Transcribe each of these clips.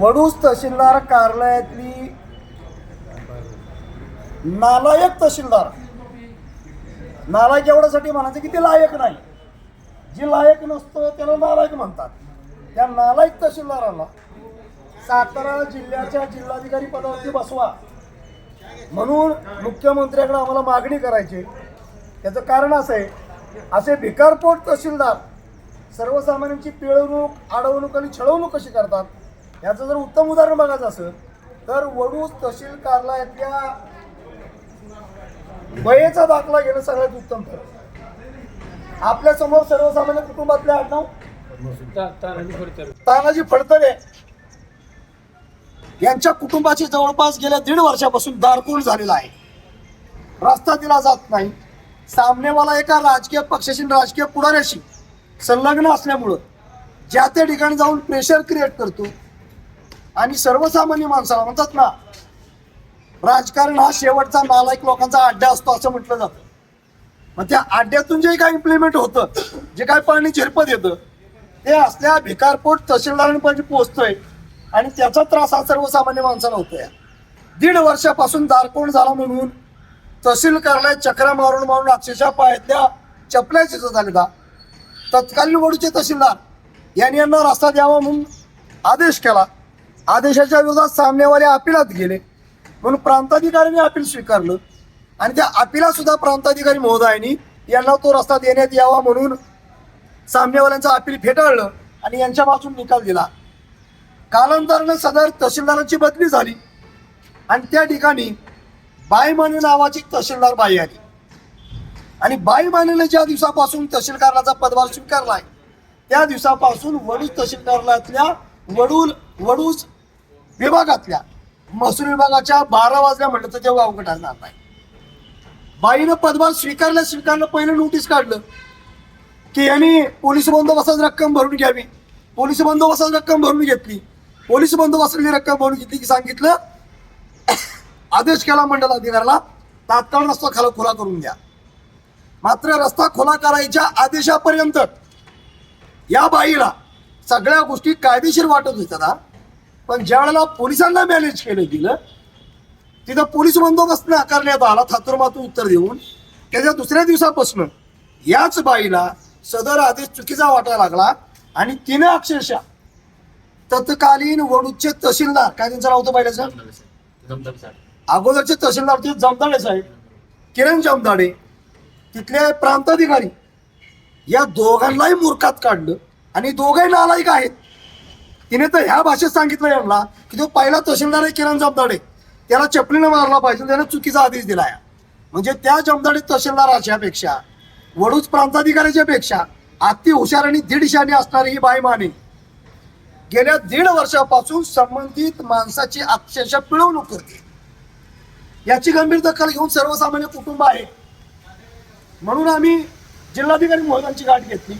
वडूस तहसीलदार कार्यालयातली नालायक तहसीलदार. नालायक एवढ्यासाठी म्हणायचं की ते लायक नाही. जी लायक नसतं त्याला नालायक म्हणतात. त्या नालायक तहसीलदाराला सातारा जिल्ह्याच्या जिल्हाधिकारी पदावरती बसवा. म्हणून मुख्यमंत्र्याकडे आम्हाला मागणी करायची. त्याचं कारण असं आहे असे भिकारपोट तहसीलदार सर्वसामान्यांची पिळवणूक अडवणूक आणि छळवणूक कशी करतात? याचं जर उत्तम उदाहरण बघायचं असेल तर वडूज तहसील कार्यालयातल्या वयेचा दाखला घेणं सगळ्यात उत्तम ठरतं आपल्यासमोर सर्वसामान्य कुटुंबातले आडनाव? तानाजी फडतरे. यांच्या कुटुंबाची जवळपास गेल्या दीड वर्षापासून दारकूळ झालेला आहे. रस्ता दिला जात नाही. सामनेवाला एका राजकीय पक्षाशी राजकीय पुढाऱ्याशी संलग्न असल्यामुळं ज्या त्या ठिकाणी जाऊन प्रेशर क्रिएट करतो आणि सर्वसामान्य माणसाला म्हणतात ना राजकारण हा शेवटचा नालायक लोकांचा अड्डा असतो असं म्हटलं जातं. मग त्या अड्ड्यातून जे काय इम्प्लिमेंट होतं जे काय पाणी झिरपत येतं ते असल्या भिकारपोट तहसीलदारांपर्यंत पोहोचतोय आणि त्याचा त्रास हा सर्वसामान्य माणसाला होतोय. दीड वर्षापासून दारकोण झाला म्हणून तहसील कार्यालय चक्रा मारून मारून अक्षरशः पायातल्या चपल्या चिजत झाल्या तत्कालीन वडूचे तहसीलदार. यांनी यांना रस्ता द्यावा म्हणून आदेश केला. आदेशाच्या विरोधात सामनेवाले अपिलात गेले. म्हणून प्रांताधिकाऱ्यांनी अपील स्वीकारलं. आणि त्या अपिला सुद्धा प्रांताधिकारी महोदयांनी यांना तो रस्ता देण्यात यावा म्हणून सामनेवाल्यांचं अपील फेटाळलं आणि यांच्यापासून निकाल दिला. कालांतरानं सदर तहसीलदारांची बदली झाली. आणि त्या ठिकाणी बाईमाने नावाची तहसीलदार बाई आली. आणि बाई मानेने ज्या दिवसापासून तहसील कार्यालयाचा पदभार स्वीकारलाय त्या दिवसापासून वडूज तहसील कार्यालयातल्या वडूल वडूज विभागातल्या महसूल विभागाच्या बारा वाजल्या म्हटलं तर तेव्हा अवघड आणणार नाही. बाईनं पदभार स्वीकारल्या स्वीकारलं पहिलं नोटीस काढलं की यांनी पोलीस बंदोबस्ताची रक्कम भरून घ्यावी. पोलीस बंदोबस्ताची रक्कम भरून घेतली. पोलीस बंदोबस्ताची रक्कम भरून घेतली की सांगितलं आदेश केला मंडल अधिकाऱ्याला तात्काळ रस्ता खाला खुला करून द्या. मात्र रस्ता खुला करायच्या आदेशापर्यंत या बाईला सगळ्या गोष्टी कायदेशीर वाटत होत्या ना. पण ज्या वेळेला पोलिसांना मॅनेज केलं गेलं तिथं पोलीस बंदोबस्त नाकारण्यात आला थातुरमातून उत्तर देऊन त्याच्या दुसऱ्या दिवसापासून याच बाईला सदर आदेश चुकीचा वाटायला लागला आणि तिने अक्षरशः तत्कालीन वडूचे तहसीलदार काय त्यांचं नाव होतं पहिल्याचं अगोदरचे तहसीलदार ते जमदाडे साहेब. किरण जमदाडे तिथले प्रांताधिकारी या दोघांनाही मूर्खात काढलं आणि दोघंही नालायक आहेत. तिने तर ह्या भाषेत सांगितलं यांना की तो पहिला तहसीलदार आहे किरण जमदाडे त्याला चपलीनं मारला पाहिजे त्याने चुकीचा आदेश दिलाय म्हणजे त्या जमदाडे तहसीलदाराच्यापेक्षा वडूज प्रांताधिकाऱ्याच्या पेक्षा अति हुशार आणि दीडशाने असणारी ही बाई माने. गेल्या दीड वर्षापासून संबंधित माणसाची अक्षरशः पिळवणूक करते. याची गंभीर दखल घेऊन सर्वसामान्य कुटुंब आहे. म्हणून आम्ही जिल्हाधिकारी महोदयांची गाठ घेतली.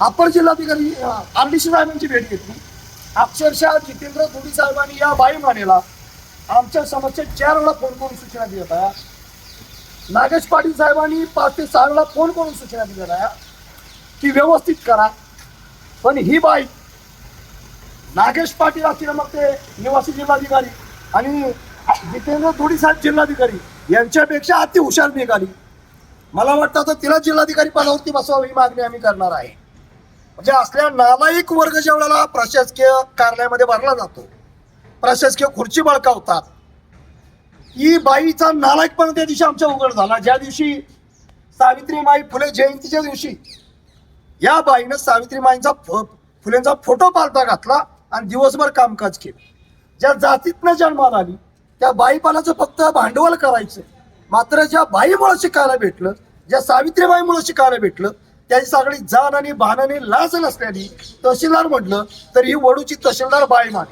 अपर जिल्हाधिकारी आर डी सी साहेबांची भेट घेतली. अक्षरशः जितेंद्र धोडी साहेबांनी या बाई मानेला आमच्या समस्या चार वेळा फोन करून सूचना दिल्या होत्या. नागेश पाटील साहेबांनी पाच ते सहा वेळा फोन करून सूचना दिल्या होत्या की व्यवस्थित करा. पण ही बाई नागेश पाटील असतील मग ते निवासी जिल्हाधिकारी आणि जितेंद्र धोडी साहेब जिल्हाधिकारी. यांच्यापेक्षा अति हुशार निघाली मला वाटतं आता तिला जिल्हाधिकारी पदावरती बसवावं ही मागणी आम्ही करणार आहे. म्हणजे असल्या नालायक वर्ग ज्या वेळेला प्रशासकीय कार्यालयामध्ये भरला जातो. प्रशासकीय खुर्ची बळकावतात. ही बाईचा नालायकपणा त्या दिवशी आमच्या उघड झाला. ज्या दिवशी सावित्रीमाई फुले जयंतीच्या दिवशी या बाईनं सावित्रीमाईंचा फ- फुलेंचा फोटो पालता घातला आणि दिवसभर कामकाज केलं. ज्या जातीतनं जन्माला आली त्या बाईपालाचं फक्त भांडवल करायचं. मात्र ज्या बाईमुळे शिकायला भेटलं ज्या सावित्रीबाईमुळे शिकायला भेटलं त्याची सगळी जाण आणि भान आणि लाज नसल्याने तहसीलदार म्हटलं तर ही वडूची तहसीलदार बाई अठरा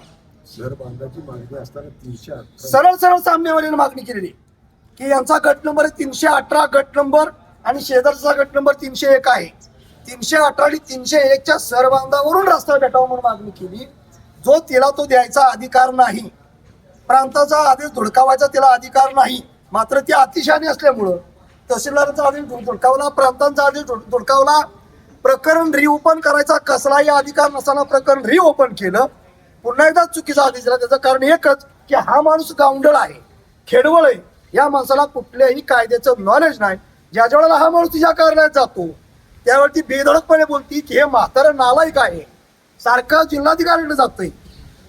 सरळ सरळ सामनेवाल्याने मागणी केलेली. की यांचा गट नंबर तीनशे अठरा गट नंबर आणि शेजारचा गट नंबर तीनशे एक आहे. तीनशे अठरा आणि तीनशे एकच्या सरबांधावरून रस्ता भेटावा म्हणून मागणी केली. जो तिला तो द्यायचा अधिकार नाही. प्रांताचा आदेश धुडकावायचा तिला अधिकार नाही. मात्र ती अतिशानी असल्यामुळं तहसीलदारांचा आदेश धुडकावला प्रांतांचा आदेश धुडकावला प्रकरण रिओपन करायचा कसलाही अधिकार नसताना प्रकरण रिओपन केलं. पुन्हा एकदा चुकीचा आदेश दिला. त्याचं कारण एकच की हा माणूस गावंडळ आहे. खेडवळ आहे. या माणसाला कुठल्याही कायद्याचं नॉलेज नाही. ज्या ज्या वेळेला हा माणूस तिच्या कार्यालयात जातो. त्यावेळी ती बेधडकपणे बोलती की हे म्हातारं नालायक आहे. सारखं जिल्हाधिकाऱ्याकडे जातंय.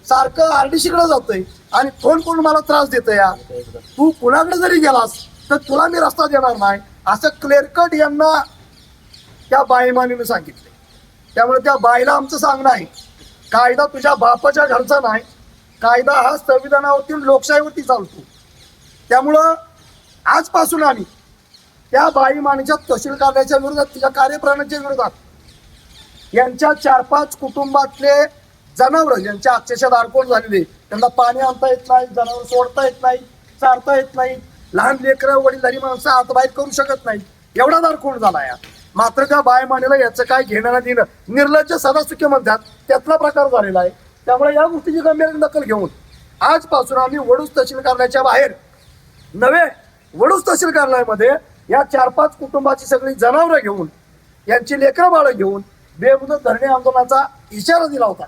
सारखं आरडीसीकडे जातंय. आणि फोन करून मला त्रास देतोय या तू कुणाकडे जरी गेलास तर तुला मी रस्ता देणार नाही असं क्लिअर कट यांना त्या बाईमानीने सांगितले त्यामुळे त्या बाईला आमचं सांगणं आहे कायदा तुझ्या बापाच्या घरचा नाही कायदा हा संविधानावरती लोकशाहीवरती चालतो. त्यामुळं आजपासून आम्ही त्या बाईमानीच्या तहसील कार्याच्या विरोधात तिच्या कार्यप्रणाच्या विरोधात यांच्या चार पाच कुटुंबातले जनावर यांच्या अक्षरशः दारकोण झालेले त्यांना पाणी आणता येत नाही जनावर सोडता येत नाही चारता येत नाही लहान लेकरं वडीलधारी माणसं आतबाहेर करू शकत नाही एवढा दारकोण झाला या. मात्र त्या बायमानेला याचं काय घेणं देणं निर्लज्ज सदासुखे म्हणतात त्यातला प्रकार झालेला आहे. त्यामुळे या गोष्टीची गंभीर दखल घेऊन आजपासून आम्ही वडूस तहसील कार्यालयाच्या बाहेर नव्हे वडूस तहसील कार्यालयामध्ये या चार पाच कुटुंबाची सगळी जनावरं घेऊन यांची लेकरं बाळं घेऊन बेमुदत धरणे आंदोलनाचा इशारा दिला होता.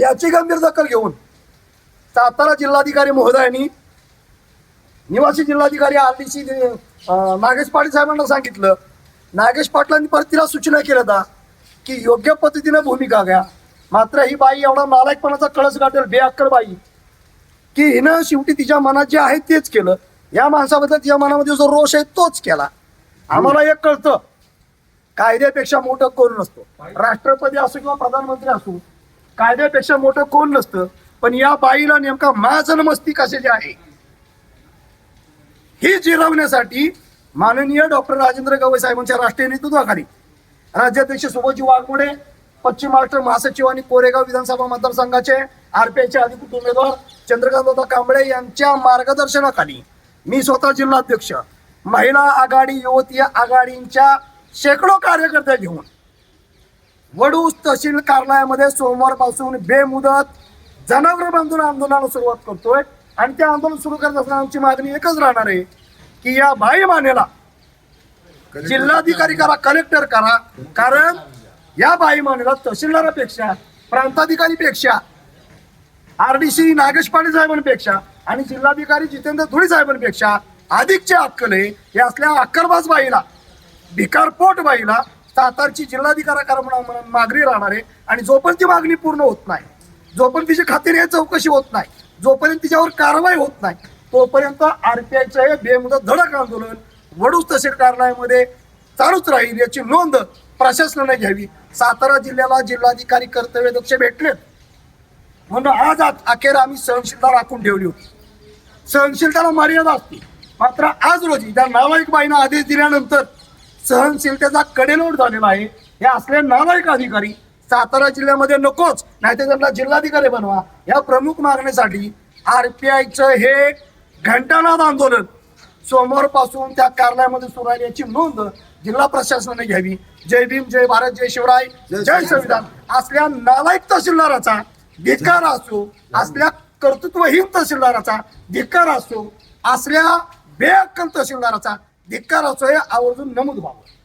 याची गंभीर दखल घेऊन सातारा जिल्हाधिकारी महोदयांनी निवासी जिल्हाधिकारी आरडीसी नागेश पाटील साहेबांना सांगितलं. नागेश पाटलांनी परत तिला सूचना केल्या होता की योग्य पद्धतीनं भूमिका घ्या. मात्र ही बाई एवढा नालायकपणाचा कळस गाठेल बेअक्कल बाई. की हिनं शेवटी तिच्या मनात जे आहे तेच केलं. या माणसाबद्दल तिच्या मनामध्ये जो रोष आहे तोच केला. आम्हाला एक कळतं कायद्यापेक्षा मोठं कोण नसतो. राष्ट्रपती असो किंवा प्रधानमंत्री असो कायद्यापेक्षा मोठं कोण नसतं? पण या बाईला नेमका मा मस्ती कशाची आहे ही जिरवण्यासाठी माननीय डॉक्टर राजेंद्र गवई साहेबांच्या राष्ट्रीय नेतृत्वाखाली राज्याध्यक्ष सुभजी वाघमोडे पश्चिम महाराष्ट्र महासचिव आणि कोरेगाव विधानसभा मतदारसंघाचे आरपीआयचे अधिकृत उमेदवार चंद्रकांत कांबळे यांच्या मार्गदर्शनाखाली मी स्वतः जिल्हाध्यक्ष महिला आघाडी युवती आघाडींच्या शेकडो कार्यकर्त्या घेऊन वडूस तहसील कार्यालयामध्ये सोमवारपासून बेमुदत जनावर बांधून आंदोलनाला सुरुवात करतोय. आणि ते आंदोलन सुरू करत असताना आमची मागणी एकच राहणार आहे की या बाई मानेला जिल्हाधिकारी करा कलेक्टर करा. कारण या बाई मानेला तहसीलदारापेक्षा प्रांताधिकारीपेक्षा आरडीसी नागेश पाटील साहेबांपेक्षा आणि जिल्हाधिकारी जितेंद्र धुळे साहेबांपेक्षा अधिकचे अक्कले या असल्या अक्कलबाज बाईला भिकारपोट बाईला सातारची जिल्हाधिकारी म्हणून मागणी राहणार आहे आणि जोपर्यंत ती मागणी पूर्ण होत नाही जोपर्यंत तिची खात्रीने चौकशी होत नाही जोपर्यंत तिच्यावर कारवाई होत नाही तोपर्यंत आरपीआयच्या हे बेमुदत धडक आंदोलन वडूस तहसील कार्यालयामध्ये चालूच राहील याची नोंद प्रशासनाने घ्यावी. सातारा जिल्ह्याला जिल्हाधिकारी कर्तव्य दक्ष भेटलेत. म्हणून आज अखेर आम्ही सहनशीलता राखून ठेवली होती. सहनशीलताला मर्यादा असते. मात्र आज रोजी त्या नालायक बाईनं आदेश दिल्यानंतर सहनशीलतेचा कडेलोट झालेला आहे. हे असले नालायक अधिकारी सातारा जिल्ह्यामध्ये नकोच नाहीतर त्यांना जिल्हाधिकारी बनवा. या प्रमुख मागणीसाठी आरपीआयचं हे घंटानाद आंदोलन सोमवारपासून त्या कार्यालयामध्ये सुरू आहे याची नोंद जिल्हा प्रशासनाने घ्यावी. जय भीम जय भारत जय शिवराय जय संविधान. असल्या नालायक तहसीलदाराचा धिक्कार असो असल्या कर्तृत्वहीन तहसीलदाराचा धिक्कार असो असल्या बेअक्कल तहसीलदाराचा धिक्कार असो हे आवर्जून नमूद व्हावं.